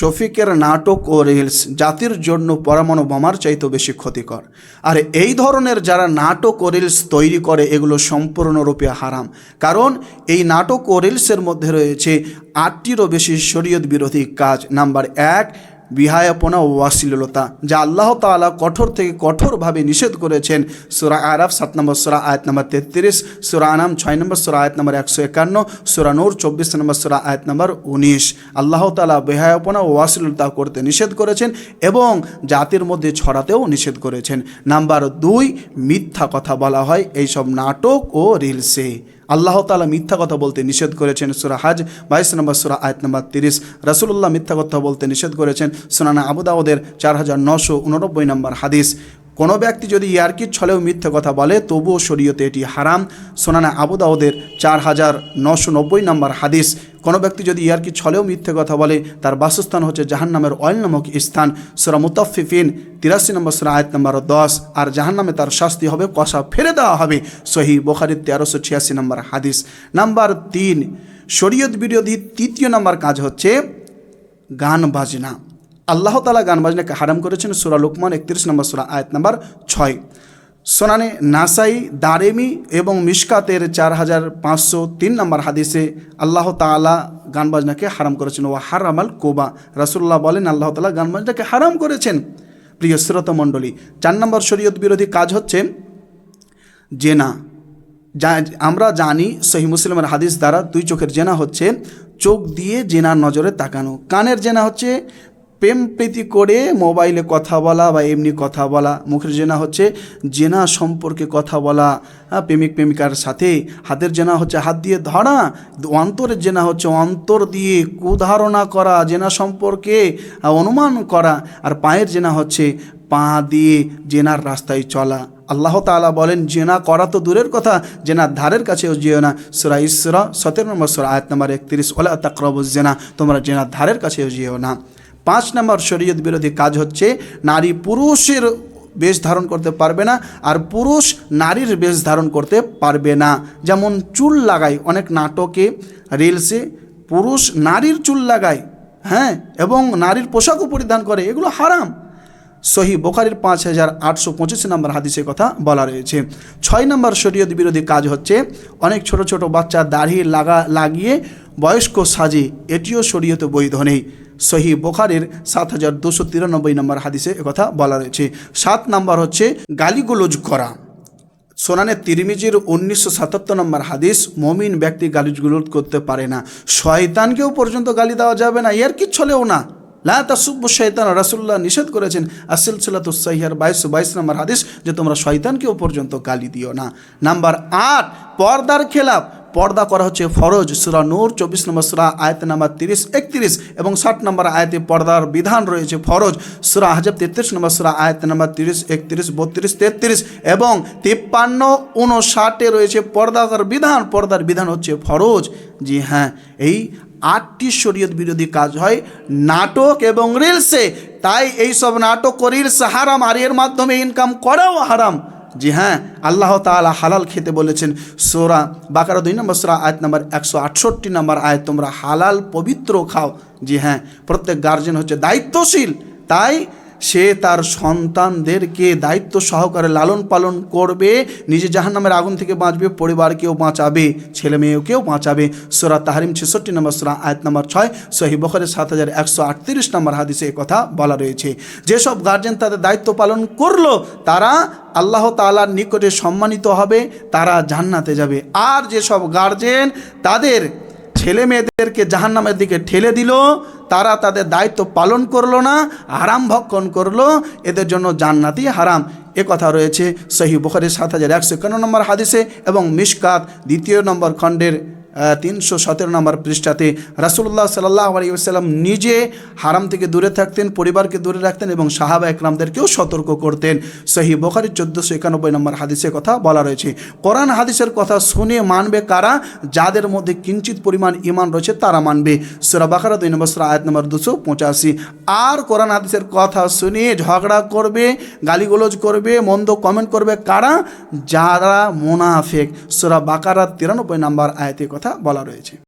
শফিকের নাটক ও রিলস জাতির জন্য পরমাণু বোমার চাইতে বেশি ক্ষতিকর। আর এই ধরনের যারা নাটক ও রিলস তৈরি করে, এগুলো সম্পূর্ণরূপে হারাম। কারণ এই নাটক ও রিলসের মধ্যে রয়েছে আটটিরও বেশি শরীয়ত বিরোধী কাজ। নাম্বার এক বিহায়াপনা ও অশ্লীলতা, যা আল্লাহ তাআলা কঠোর থেকে কঠোরভাবে নিষেধ করেছেন। সুরা আরাফ, সাত নম্বর সুরা, আয়াত নম্বর তেত্রিশ, সুরা আনাম, ছয় নম্বর সুরা, আয়াত নম্বর একশো একান্ন, সুরা নূর, চব্বিশ নম্বর সুরা, আয়াত নম্বর উনিশ। আল্লাহ তাআলা বেহায়াপনা ও অশ্লীলতা করতে নিষেধ করেছেন এবং জাতির মধ্যে ছড়াতেও নিষেধ করেছেন। নাম্বার দুই, মিথ্যা কথা বলা হয় এইসব নাটক ও রিলসে। আল্লাহ তালা মিথ্যা কথা বলতে নিষেধ করেছেন সুরা হাজ, বাইশ নম্বর সুরা, আয়াত নম্বর তিরিশ। রাসুল্লাহ মিথ্যা কথা বলতে নিষেধ করেছেন সুনানা আবুদাউদের চার হাজার নশো উননব্বই নম্বর হাদিস। কোনো ব্যক্তি যদি ইয়ারকির ছলেও মিথ্যে কথা বলে, তবুও শরীয়তে এটি হারাম। সোনানা আবুদাউদের চার হাজার নশো নব্বই নম্বর হাদিস, কোনো ব্যক্তি যদি ইয়ারকি ছলেও মিথ্যে কথা বলে, তার বাসস্থান হচ্ছে জাহান্নামের অয়েল নামক স্থান। সুরা মুতাফিফিন তিরাশি নম্বর সুরা, আয়াত নম্বর দশ, আর জাহান্নামে তার শাস্তি হবে, কষা ফেলে দেওয়া হবে সহি বোখারির তেরোশো ছিয়াশি নম্বর হাদিস। নাম্বার তিন, শরীয়ত বিরোধী তৃতীয় নম্বর কাজ হচ্ছে গান বাজনা। আল্লাহ তালা গান বাজনাকে হারাম করেছেন সুরা লুকমান একত্রিশ নম্বর সুরা, আয়াত নম্বর ছয়। সোনানে নাসাই, দারেমি এবং মিশকাতের চার হাজার পাঁচশো তিন নম্বর হাদিসে আল্লাহ তালা গান বাজনাকে হারাম করেছেন। ও হারামাল কোবা রাসুল্লাহ বলেন, আল্লাহ তালা গান বাজনাকে হারাম করেছেন। প্রিয় শ্রোত মণ্ডলী, চার নম্বর শরীয়ত বিরোধী কাজ হচ্ছে জেনা। যা আমরা জানি সহি মুসলিমের হাদিস দ্বারা দুই চোখের জেনা হচ্ছে চোখ দিয়ে জেনার নজরে তাকানো। কানের জেনা হচ্ছে প্রেম প্রীতি করে মোবাইলে কথা বলা বা এমনি কথা বলা মুখের জেনা হচ্ছে জেনা সম্পর্কে কথা বলা হ্যাঁ, প্রেমিক প্রেমিকার সাথে হাতের জেনা হচ্ছে হাত দিয়ে ধরা অন্তরের জেনা হচ্ছে অন্তর দিয়ে কুধারণা করা জেনা সম্পর্কে অনুমান করা আর পায়ের জেনা হচ্ছে পা দিয়ে জেনার রাস্তায় চলা। আল্লাহ তাআলা বলেন জেনা করা তো দূরের কথা জেনার ধারের কাছেও যেও না। সুরা ইসরা সতেরো নম্বর সুরা আয়াত নম্বর একত্রিশ ওলা তাকরবুজ জেনা তোমরা জেনার ধারের কাছেও যেও না। পাঁচ নম্বর শরীয়ত বিরোধী কাজ হচ্ছে নারী পুরুষের বেশ ধারণ করতে পারবে না আর পুরুষ নারীর বেশ ধারণ করতে পারবে না। যেমন চুল লাগায়, অনেক নাটকে, রিলসে পুরুষ নারীর চুল লাগায় হ্যাঁ এবং নারীর পোশাকও পরিধান করে, এগুলো হারাম। সহি বোখারির পাঁচ হাজার আটশো পঁচিশ নম্বর হাদিসের কথা বলা রয়েছে। ছয় নম্বর শরীয়ত বিরোধী কাজ হচ্ছে অনেক ছোট ছোট বাচ্চা দাড়ি লাগা, লাগিয়ে বয়স্ক সাজে, এটিও শরীয়তে বৈধ নেই। সহি বোখারের সাত হাজার দুশো তিরানব্বই নম্বর হাদিসে কথা বলা রয়েছে। সাত নম্বর হচ্ছে গালিগুলোজ করা। সোনানে তিরমিজির উনিশশো সাতাত্তর নম্বর হাদিস, মমিন ব্যক্তি গালিগুলো করতে পারে না। শয়তানকেও পর্যন্ত গালি দেওয়া যাবে না, এর কি ছলেও না। লা তাসুব্বু শয়তান রাসুল্লাহ নিষেধ করেছেন। আসিল সাল্লাতুসাইহার বাইশ বাইশ নম্বর হাদিস, যে তোমরা শয়তানকেও পর্যন্ত গালি দিও না। নাম্বার আট, পর্দার খেলাফ। পর্দা করা হচ্ছে ফরজ, সুরা নূর, চব্বিশ নম্বর সুরা, আয়ত নাম্বার তিরিশ, একত্রিশ এবং ষাট নম্বর আয়তে পর্দার বিধান রয়েছে ফরজ, সুরা হাজাব তেত্রিশ নম্বর সুরা, আয়ত নাম্বার তিরিশ, একত্রিশ, বত্রিশ, তেত্রিশ এবং তিপ্পান্ন উনষাটে রয়েছে পর্দার বিধান। পর্দার বিধান হচ্ছে ফরজ। জি হ্যাঁ এই আটটি শরীয়ত বিরোধী কাজ হয়, নাটক এবং রিলসে। তাই এইসব নাটক ও রিলস হারাম, আর এর মাধ্যমে ইনকাম করাও হারাম। জি হ্যাঁ আল্লাহ তালা হালাল খেতে বলেছেন সোরা বাকারা দুই নম্বর সোরা, আয়াত নম্বর একশো আটষট্টি নম্বর আয়াত, তোমরা হালাল পবিত্র খাও। জি হ্যাঁ প্রত্যেক গার্জেন হচ্ছে দায়িত্বশীল, তাই সে তার সন্তানদেরকে দায়িত্ব সহকারে লালন পালন করবে, নিজে জাহান্নামের আগুন থেকে বাঁচবে, পরিবারকেও বাঁচাবে, ছেলে মেয়েকেও বাঁচাবে। সোরা তাহারিম ছেষট্টি নম্বর সোরা, আয়াত নম্বর ছয় সহি বখরের সাত হাজার একশো আটত্রিশ নম্বর হাদিসে কথা বলা রয়েছে। যেসব গার্জেন তাদের দায়িত্ব পালন করল, তারা আল্লাহ তাআলার নিকটে সম্মানিত হবে, তারা জান্নাতে যাবে। আর যেসব গার্জেন তাদের ছেলে মেয়েদেরকে জাহান্নামের দিকে ঠেলে দিল, তারা তাদের দায়িত্ব পালন করল না, হারাম ভক্ষণ করল, এদের জন্য জান্নাতি হারাম। এ কথা রয়েছে সহি বখারের সাত হাজার একশো একান্ন নম্বর হাদিসে এবং মিসকাত দ্বিতীয় নম্বর খণ্ডের তিনশো সতেরো নম্বর পৃষ্ঠাতে রাসুল্লাহ সাল্লাহ আলিয়াল্লাম নিজে হারাম থেকে দূরে থাকতেন, পরিবারকে দূরে রাখতেন এবং সাহাবা একরামদেরকেও সতর্ক করতেন। সহি বোখারির চোদ্দোশো একানব্বই নম্বর হাদিসের কথা বলা রয়েছে। কোরআন হাদিসের কথা শুনে মানবে কারা? যাদের মধ্যে কিঞ্চিত পরিমাণ ইমান রয়েছে তারা মানবে। সুরা বাকারা দুই নম্বর, সুরা আয়াত নম্বর দুশো পঁচাশি। আর কোরআন হাদিসের কথা শুনে ঝগড়া করবে, গালিগুলোজ করবে, মন্দ কমেন্ট করবে কারা? যারা মোনাফেক। সুরা বাকারা তিরানব্বই নম্বর আয়াতের কথা বলা রয়েছে।